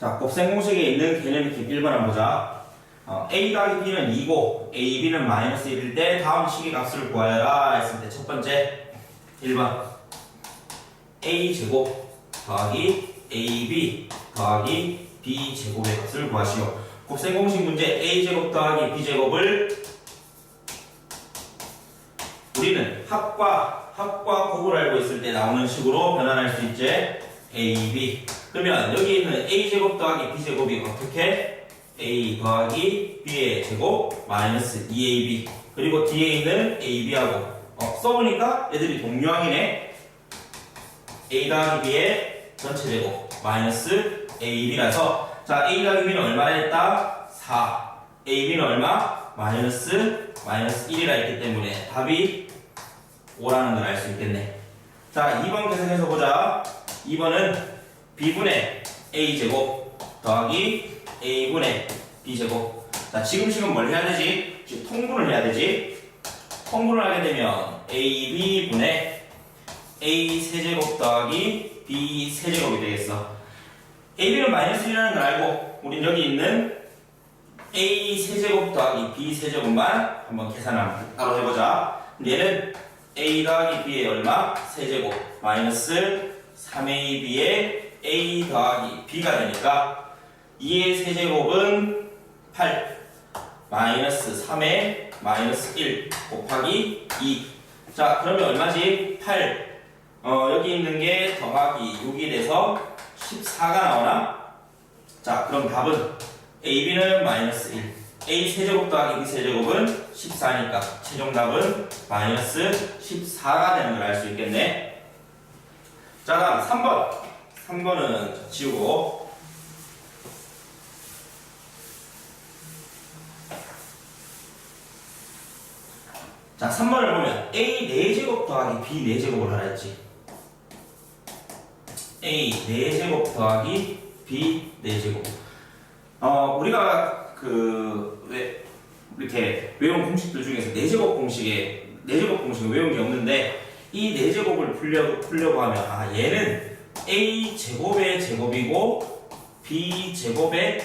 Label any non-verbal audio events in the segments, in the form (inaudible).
자, 곱셈 공식에 있는 개념 팁 1번 한번 보자. 어, a 더하기 b는 2고 a, b는 마이너스 1일 때 다음 식의 값을 구하여라 했을 때 첫 번째 1번 a 제곱 더하기 ab 더하기 b 제곱의 값을 구하시오. 곱셈 공식 문제 a 제곱 더하기 b 제곱을 우리는 합과 합과 곱을 알고 있을 때 나오는 식으로 변환할 수 있지. a, b. 그러면 여기 있는 a 제곱 더하기 b 제곱이 어떻게? a 더하기 b의 제곱 마이너스 2ab 그리고 뒤에 있는 ab하고 어, 써보니까 애들이 동류항이네. a 더하기 b의 전체 제곱 마이너스 ab라서 자 a 더하기 b는 얼마나 했다? 4 ab는 얼마? 마이너스 마이너스 1이라 했기 때문에 답이 5라는 걸 알 수 있겠네. 자, 2번 계속해서 보자. 2번은 b분의 a제곱 더하기 a분의 b제곱. 자, 지금 식은 뭘 해야 되지? 지금 통분을 해야 되지? 통분을 하게 되면 ab분의 a 세제곱 더하기 b 세제곱이 되겠어. ab는 마이너스 1이라는 걸 알고, 우린 여기 있는 a 세제곱 더하기 b 세제곱만 한번 계산을 따로 해보자. 얘는 a 더하기 b의 얼마? 세제곱 마이너스 3ab의 a 더하기 b가 되니까 2의 세제곱은 8 마이너스 3의 마이너스 1 곱하기 2. 자 그러면 얼마지? 8 어, 여기 있는 게 더하기 6이 돼서 14가 나오나? 자 그럼 답은 ab는 마이너스 1 a 세제곱 더하기 b 세제곱은 14니까 최종 답은 마이너스 14가 되는 걸 알 수 있겠네. 자, 다음 3번. 3번은 지우고. 자, 3번을 보면 a 4제곱 더하기 b 4제곱을 하라 했지. a 4제곱 더하기 b 4제곱. 어, 우리가 그, 왜, 이렇게 외운 공식들 중에서 네제곱 공식에 네제곱 공식을 외운 게 없는데 이 네제곱을 풀려 풀려고 하면 아 얘는 a 제곱의 제곱이고 b 제곱의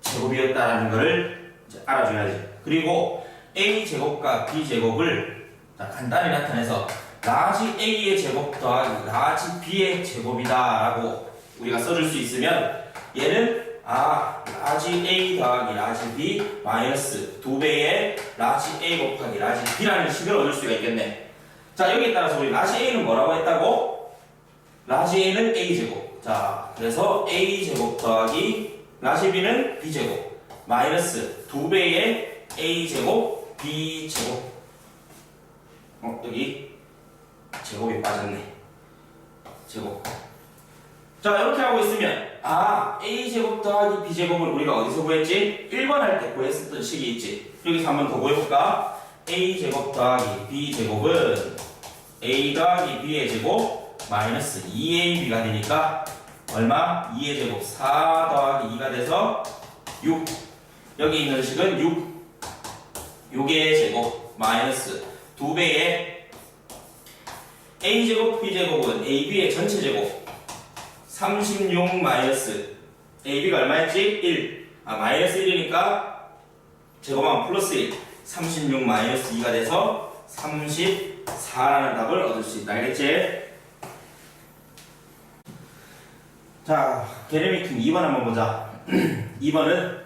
제곱이었다라는 것을 알아줘야지. 그리고 a 제곱과 b 제곱을 자, 간단히 나타내서 라지 a의 제곱 더하기 라지 b의 제곱이다라고 우리가 써줄 수 있으면 얘는 아, 라지 A 더하기 라지 B 마이너스 두 배의 라지 A 곱하기 라지 B라는 식을 얻을 수가 있겠네. 자, 여기에 따라서 우리 라지 A는 뭐라고 했다고? 라지 A는 A 제곱. 자, 그래서 A 제곱 더하기 라지 B는 B 제곱 마이너스 두 배의 A 제곱 B 제곱. 어, 여기 제곱이 빠졌네. 제곱. 자, 이렇게 하고 있으면 아, a제곱 더하기 b제곱을 우리가 어디서 구했지? 1번 할 때 구했었던 식이 있지. 여기서 한번 더 구해볼까? a제곱 더하기 b제곱은 a 더하기 b의 제곱 마이너스 2ab가 되니까 얼마? 2의 제곱 4 더하기 2가 돼서 6 여기 있는 식은 6 6의 제곱 마이너스 2배의 a제곱 b제곱은 ab의 전체 제곱 36 마이너스 AB가 얼마였지? 1. 아, 마이너스 1이니까 제곱하면 플러스 1. 36 마이너스 2가 돼서 34라는 답을 얻을 수 있다. 알겠지? 자, 큰 2번 한번 보자. (clears throat) 2번은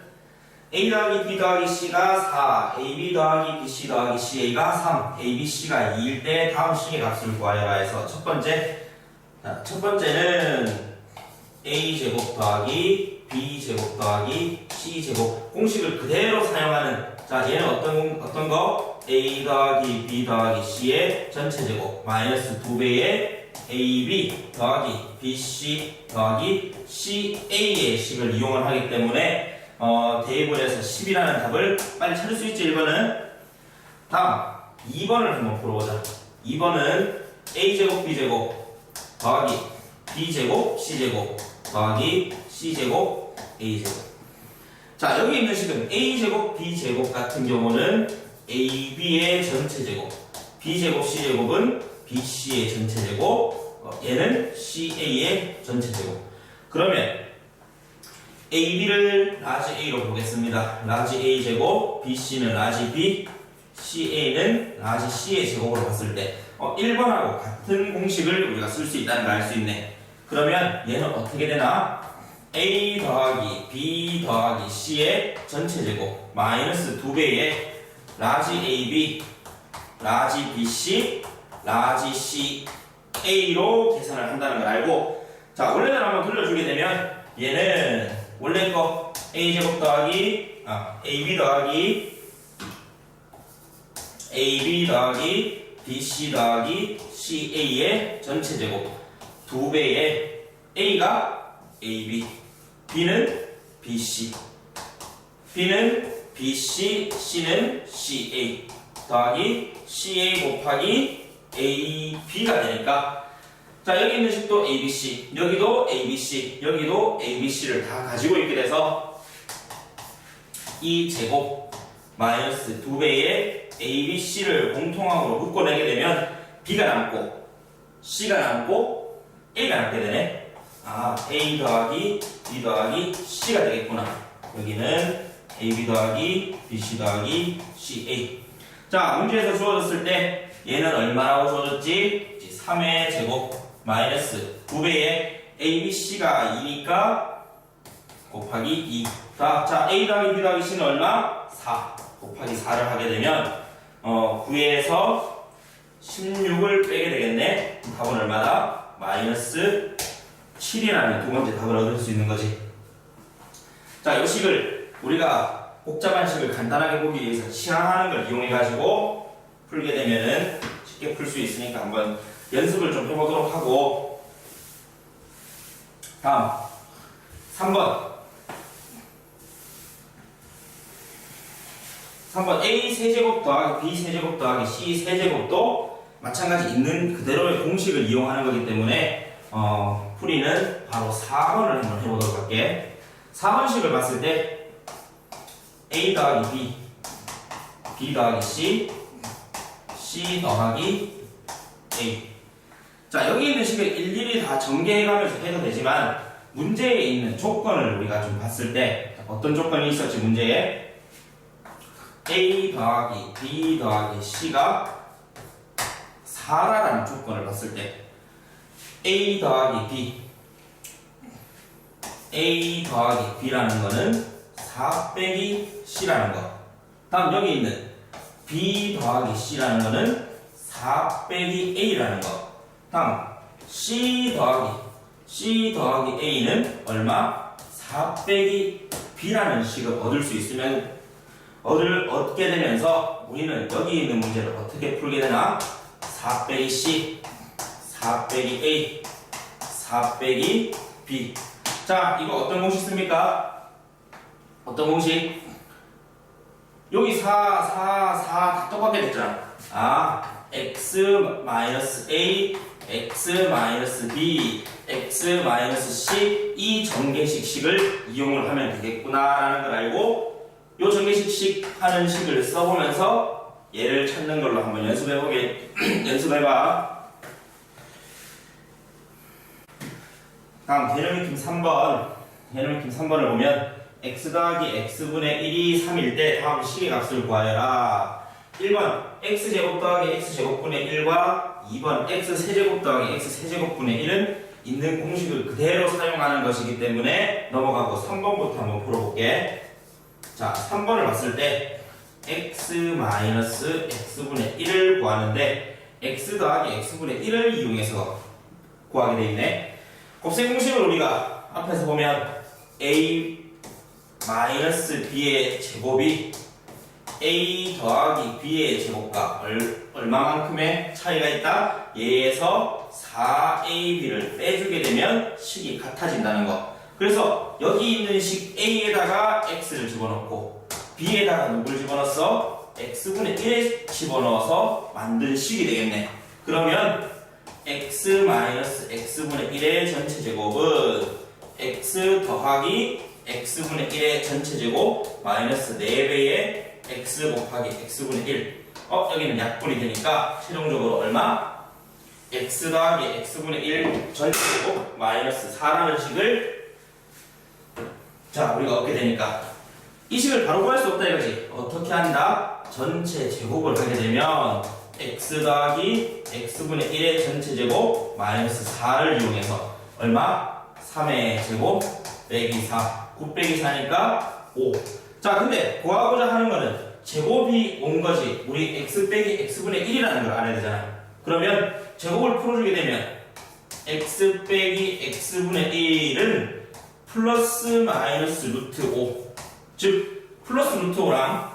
A 더하기 B 더하기 C가 4, AB 더하기 BC 더하기 CA가 3, AB, C가 2일 때 다음 식의 값을 구하여라 해서 첫 번째, 자, 첫 번째는 a 제곱 더하기 b 제곱 더하기 c 제곱 공식을 그대로 사용하는 자 얘는 어떤 공- 어떤 거? A 더하기 b 더하기 c의 전체 제곱. 마이너스 두 배의 ab 더하기 bc 더하기 ca의 식을 이용을 하기 때문에 어, 대입을 해서 10이라는 답을 빨리 찾을 수 있지 1번은? 다음 2번을 한번 풀어보자. 2번은 a 제곱 b 제곱 더하기 b제곱 c제곱 더하기 c제곱 a제곱 자 여기 있는 식은 a제곱 b제곱 같은 경우는 ab의 전체 제곱 b제곱 c제곱은 bc의 전체 제곱 어, 얘는 ca의 전체 제곱 그러면 AB를 라지 A로 보겠습니다. 라지 A 제곱, BC는 라지 B, CA는 라지 C의 제곱으로 봤을 때 어, 1번하고 같은 공식을 우리가 쓸 수 있다는 걸 알 수 있네. 그러면 얘는 어떻게 되나? A 더하기 B 더하기 C의 전체 제곱 마이너스 2배의 라지 AB, 라지 BC, 라지 CA로 계산을 한다는 걸 알고 자 원래대로 한번 돌려주게 되면 얘는 원래 거 A 제곱 더하기 아 AB 더하기 AB 더하기 BC 더하기 CA의 전체 제곱 두 배의 A가 AB, B는 BC, B는 BC, C는 CA 더하기 CA 곱하기 AB가 되니까. 자 여기 있는 식도 ABC, 여기도 ABC, 여기도 ABC를 다 가지고 있게 돼서 이 제곱 마이너스 두 배의 ABC를 공통항으로 묶어내게 되면 B가 남고 C가 남고 A가 남게 되네. 아 A 더하기 B 더하기 C가 되겠구나. 여기는 AB 더하기 BC 더하기 CA. 자 문제에서 주어졌을 때 얘는 얼마라고 주어졌지? 3의 제곱 마이너스 2배의 ABC가 2니까 곱하기 2. 자, 자, A 더하기 B 더하기 C는 얼마? 4. 곱하기 4를 하게 되면, 어, 9에서 16을 빼게 되겠네. 답은 얼마다? 마이너스 7이라는 두 번째 답을 얻을 수 있는 거지. 자, 이 식을 우리가 복잡한 식을 간단하게 보기 위해서 치환하는 걸 이용해가지고 풀게 되면은 쉽게 풀 수 있으니까 한번 연습을 좀 해보도록 하고, 다음. 3번. 3번 A 세제곱 더하기 B 세제곱 더하기 C 세제곱도 마찬가지 있는 그대로의 공식을 이용하는 거기 때문에 어, 풀이는 바로 4번을 한번 해보도록 할게. 4번식을 봤을 때 A 더하기 B B 더하기 C C 더하기 A. 자 여기 있는 식을 일일이 다 전개해가면서 해도 되지만 문제에 있는 조건을 우리가 좀 봤을 때 어떤 조건이 있었지 문제에? A 더하기 B 더하기 C가 4라는 조건을 봤을 때 A 더하기 B A 더하기 B라는 거는 4 빼기 C라는 거 다음 여기 있는 B 더하기 C라는 거는 4 빼기 A라는 거 다음 C 더하기 C 더하기 A는 얼마? 4 빼기 B라는 식을 얻을 수 있으면 얻을 얻게 되면서 우리는 여기 있는 문제를 어떻게 풀게 되나? 4 빼기 C, 4 빼기 A, 4 빼기 B. 자, 이거 어떤 공식 씁니까? 어떤 공식? 여기 4, 4, 4다 똑같게 됐잖아. 아, x 마이너스 A, x 마이너스 B, x 마이너스 C 이 전개식식을 이용을 하면 되겠구나라는 걸 알고 요 전개식식 하는 식을 써보면서 얘를 찾는 걸로 한번 연습해보게 (clears throat) 연습해봐. 다음 개념익힘 3번 개념익힘 3번을 보면 x 더하기 x분의 1이 3일 때 다음 식의 값을 구하여라. 1번 x제곱 더하기 x제곱분의 1과 2번 x세제곱 더하기 x세제곱분의 1은 있는 공식을 그대로 사용하는 것이기 때문에 넘어가고 3번부터 한번 풀어볼게. 자, 3번을 봤을 때 x 마이너스 x분의 1을 구하는데 x 더하기 x분의 1을 이용해서 구하게 돼 있네. 곱셈 공식을 우리가 앞에서 보면 a 마이너스 b의 제곱이 a 더하기 b의 제곱과 얼, 얼마만큼의 차이가 있다? 얘에서 4ab를 빼주게 되면 식이 같아진다는 거. 그래서 여기 있는 식 a에다가 x를 집어넣고 b에다가 누굴 집어넣었어? x분의 1에 집어넣어서 만든 식이 되겠네. 그러면 x 마이너스 x분의 1의 전체 제곱은 x 더하기 x분의 1의 전체 제곱 마이너스 4배의 x 곱하기 x분의 1. 어, 여기는 약분이 되니까 최종적으로 얼마? x 더하기 x분의 1 전체 제곱 마이너스 4라는 식을 자, 우리가 얻게 되니까 이 식을 바로 구할 수 없다 이거지. 어떻게 한다? 전체 제곱을 하게 되면 x 더하기 x분의 1의 전체 제곱 마이너스 4를 이용해서 얼마? 3의 제곱 빼기 4 9 빼기 4니까 5. 자, 근데 구하고자 하는 거는 제곱이 온 거지. 우리 x 빼기 x분의 1이라는 걸 알아야 되잖아. 그러면 제곱을 풀어주게 되면 x 빼기 x분의 1은 플러스 마이너스 루트 5. 즉, 플러스 루트 5랑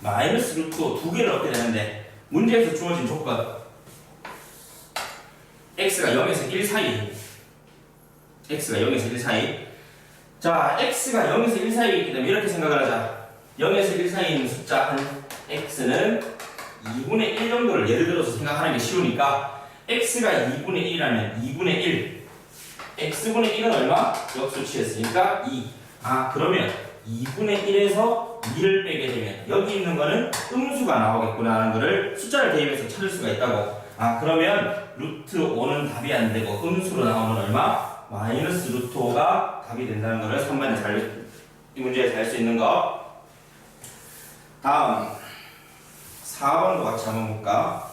마이너스 루트 5두 개를 얻게 되는데, 문제에서 주어진 조건. x가 0에서 1 사이. x가 0에서 1 사이. 자, x가 0에서 1 사이에 있기 때문에 이렇게 생각을 하자. 0에서 1 사이에 있는 숫자 한 x는 2분의 1 정도를 예를 들어서 생각하는 게 쉬우니까 x가 2분의 1이라면 2분의 1 x분의 1은 얼마? 역수 취했으니까 2아 그러면 2분의 1에서 2를 빼게 되면 여기 있는 거는 음수가 나오겠구나 하는 거를 숫자를 대입해서 찾을 수가 있다고 아 그러면 루트 5는 답이 안 되고 음수로 나오면 얼마? 마이너스 루트 5가 답이 된다는 거를 3번에 잘, 이 문제에서 알 수 있는 거 다음 4번도 같이 한번 볼까?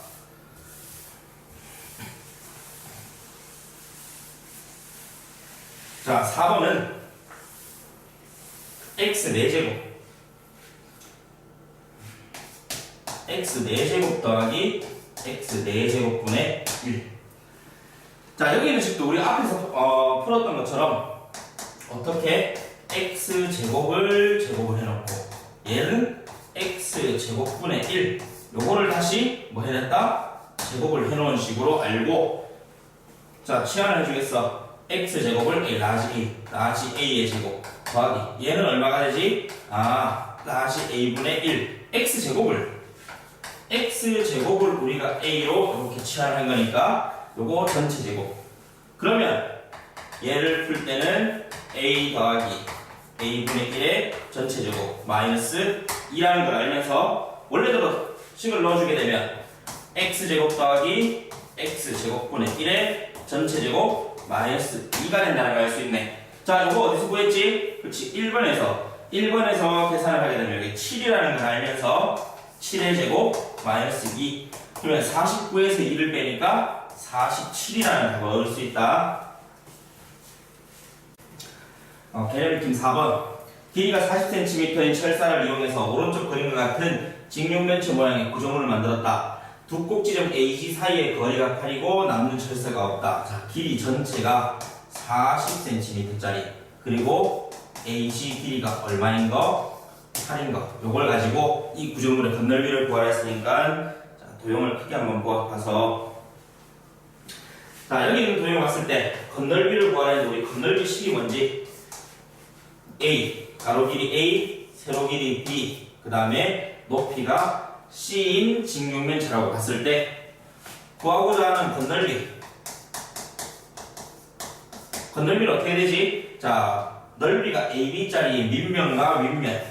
자, 4번은 x 4제곱 x 4제곱 더하기 x 4제곱분의 1 자, 여기 있는 식도 우리 앞에서 어, 풀었던 것처럼 어떻게 x 제곱을 제곱을 해놓고 얘는 x 제곱분의 1 요거를 다시 뭐 해냈다? 제곱을 해놓은 식으로 알고. 자 치환을 해주겠어. x 제곱을 a 라지 a 라지 a의 제곱 더하기. 얘는 얼마가 되지? 아 라지 a분의 1 x 제곱을 x 제곱을 우리가 a로 이렇게 치환한 거니까 요거 전체 제곱 그러면 얘를 풀 때는 a 더하기 a분의 1의 전체 제곱 마이너스 2라는 걸 알면서 원래대로 식을 넣어주게 되면 x 제곱 더하기 x 제곱분의 1의 전체 제곱 마이너스 2가 된다는 걸 알 수 있네. 자, 이거 어디서 구했지? 그렇지, 1번에서 1번에서 계산을 하게 되면 여기 7이라는 걸 알면서 7의 제곱 마이너스 2 그러면 49에서 2를 빼니까 47이라는 답을 얻을 수 있다. 어, 개념팀 4번 길이가 40cm인 철사를 이용해서 오른쪽 그림과 같은 직육면체 모양의 구조물을 만들었다. 두 꼭지점 AG 사이의 거리가 8이고 남는 철사가 없다. 자, 길이 전체가 40cm짜리 그리고 AG 길이가 얼마인 거? 8인 거. 요걸 가지고 이 구조물의 건널비를 구하라 했으니까 자, 도형을 크게 한번 봐서 자, 여기 있는 도형 봤을 때 건널비를 구하라 했는데 우리 건널비 식이 뭔지 A, 가로 길이 A, 세로 길이 B, 그 다음에 높이가 C인 직육면체라고 봤을 때 구하고자 하는 건널비 건널비는 어떻게 되지? 자, 넓이가 AB짜리의 밑면과 윗면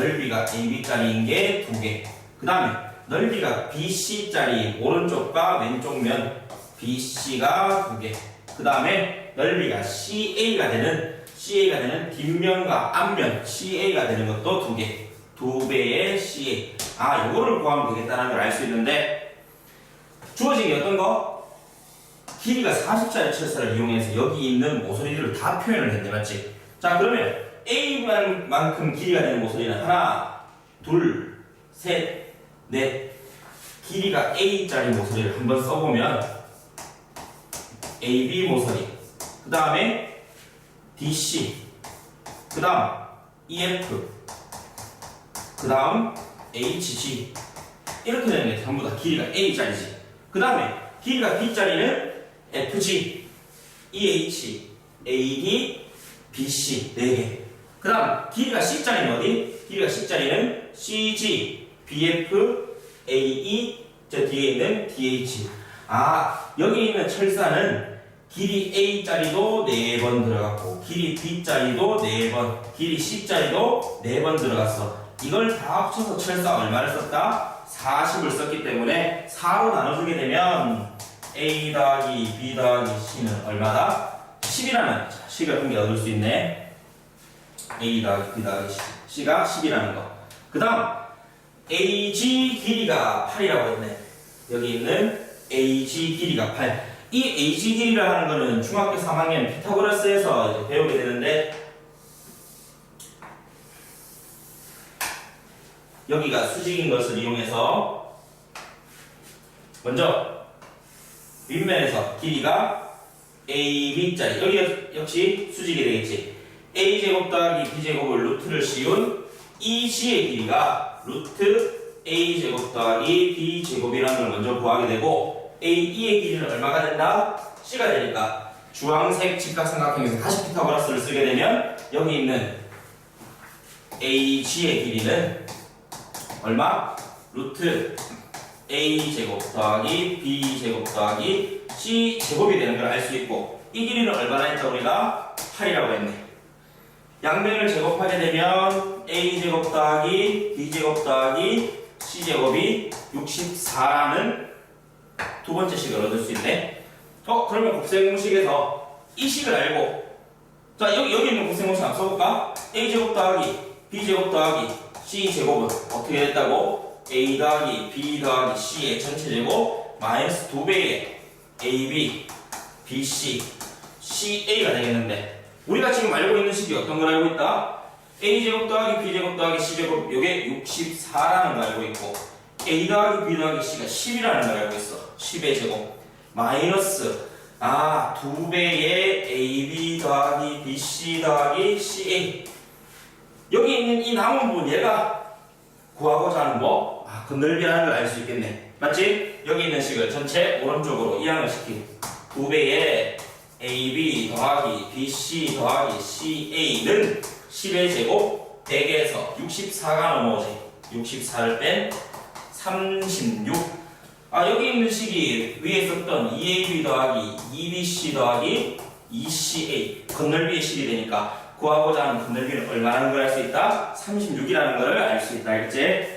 넓이가 AB짜리인 게 두 개. 그 다음에 넓이가 BC짜리 오른쪽과 왼쪽 면 BC가 두 개. 그 다음에 넓이가 CA가 되는 CA가 되는 뒷면과 앞면 CA가 되는 것도 두 개. 두 배의 CA. 아, 요거를 구하면 되겠다는 걸 알 수 있는데 주어진 게 어떤 거? 길이가 40짜리 철사를 이용해서 여기 있는 모서리들을 다 표현을 했네, 맞지? 자, 그러면 A만큼 길이가 되는 모서리는 하나, 둘, 셋, 넷. 길이가 A짜리 모서리를 한번 써보면 AB 모서리, 그 다음에 DC, 그 다음 EF, 그 다음 HG 이렇게 되는 게 전부 다 길이가 A짜리지. 그 다음에 길이가 B짜리는 FG, EH, AD, BC 4개. 그 다음 길이가 C짜리는 어디? 길이가 C짜리는 CG, BF, AE 저 뒤에 있는 DH. 아 여기 있는 철사는 길이 A짜리도 4번 들어갔고 길이 B짜리도 4번 길이 C짜리도 4번 들어갔어 이걸 다 합쳐서 철사 얼마를 썼다? 40을 썼기 때문에 4로 나눠주게 되면 A 더하기 B 더하기 C는 얼마다? 10이라는 식을 한개 얻을 수 있네 A 더하기. C가 10이라는 거. 그 다음, AG 길이가 8이라고 했네. 여기 있는 AG 길이가 8. 이 AG 길이라 하는 거는 중학교 3학년 피타고라스에서 배우게 되는데, 여기가 수직인 것을 이용해서, 먼저, 윗면에서 길이가 AB짜리. 여기 역시 수직이 되겠지. A제곱 더하기 B제곱을 루트를 씌운 이 G의 길이가 루트 A제곱 더하기 B제곱이라는 걸 먼저 구하게 되고 AE의 길이는 얼마가 된다? C가 되니까 주황색 직각삼각형에서 다시 피타고라스를 쓰게 되면 여기 있는 AG의 길이는 얼마? 루트 A제곱 더하기 B제곱 더하기 C제곱이 되는 걸 알 수 있고 이 길이는 얼마나 했다 우리가? 8이라고 했네 양변을 제곱하게 되면 a제곱 더하기 b제곱 더하기 c제곱이 64라는 두 번째 식을 얻을 수 있네. 어 그러면 곱셈 공식에서 이 식을 알고 자 여기 여기 있는 곱셈 공식 한번 써볼까? a제곱 더하기 b제곱 더하기 c제곱은 어떻게 됐다고? a 더하기 b 더하기 c의 전체 제곱 마이너스 2배의 ab bc ca가 되겠는데 우리가 지금 알고 있는 식이 어떤 걸 알고 있다? a제곱 더하기 b제곱 더하기 c제곱 요게 64라는 걸 알고 있고 a 더하기 b 더하기 c가 10이라는 걸 알고 있어 10의 제곱 마이너스 아 2배의 ab 더하기 bc 더하기 ca 여기 있는 이 남은 부분 얘가 구하고자 하는 뭐? 아, 그 넓이라는 걸 알 수 있겠네 맞지? 여기 있는 식을 전체 오른쪽으로 이항을 시키고 2배의 AB 더하기 BC 더하기 CA는 10의 제곱 100에서 64가 넘어오지 64를 뺀 36. 아 여기 있는 식이 위에 썼던 2AB 더하기 2BC 더하기 2CA 건널비의 식이 되니까 구하고자 하는 건널비는 얼마라는 걸 알 수 있다? 36이라는 걸 알 수 있다 알겠지?